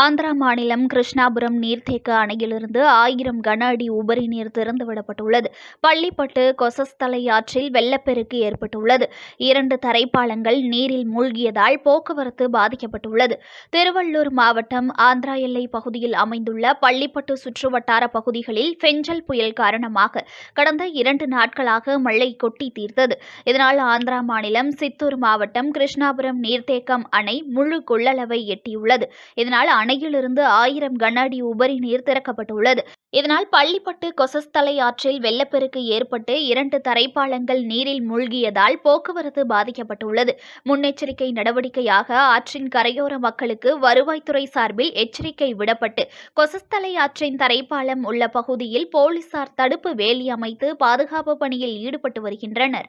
ஆந்திரா மாநிலம் கிருஷ்ணாபுரம் நீர்த்தேக்க அணையிலிருந்து ஆயிரம் கன அடி உபரி நீர் திறந்துவிடப்பட்டுள்ளது. பள்ளிப்பட்டு கொசஸ்தலை ஆற்றில் வெள்ளப்பெருக்கு ஏற்பட்டுள்ளது. இரண்டு தரைப்பாலங்கள் நீரில் மூழ்கியதால் போக்குவரத்து பாதிக்கப்பட்டுள்ளது. திருவள்ளூர் மாவட்டம் ஆந்திரா எல்லை பகுதியில் அமைந்துள்ள பள்ளிப்பட்டு சுற்றுவட்டார பகுதிகளில் பெஞ்சல் புயல் காரணமாக கடந்த இரண்டு நாட்களாக மழை கொட்டி தீர்த்தது. இதனால் ஆந்திரா மாநிலம் சித்தூர் மாவட்டம் கிருஷ்ணாபுரம் நீர்த்தேக்கம் அணை முழு கொள்ளளவை எட்டியுள்ளது. இதனால் அணையிலிருந்து ஆயிரம் கனஅடி உபரி நீர் திறக்கப்பட்டுள்ளது. இதனால் பள்ளிப்பட்டு கொசஸ்தலை ஆற்றில் வெள்ளப்பெருக்கு ஏற்பட்டு இரண்டு தரைப்பாலங்கள் நீரில் மூழ்கியதால் போக்குவரத்து பாதிக்கப்பட்டுள்ளது. முன்னெச்சரிக்கை நடவடிக்கையாக ஆற்றின் கரையோர மக்களுக்கு வருவாய்த்துறை சார்பில் எச்சரிக்கை விடப்பட்டு கொசஸ்தலை ஆற்றின் தரைப்பாலம் உள்ள பகுதியில் போலீசார் தடுப்பு வேலி அமைத்து பாதுகாப்பு பணியில் ஈடுபட்டு வருகின்றனர்.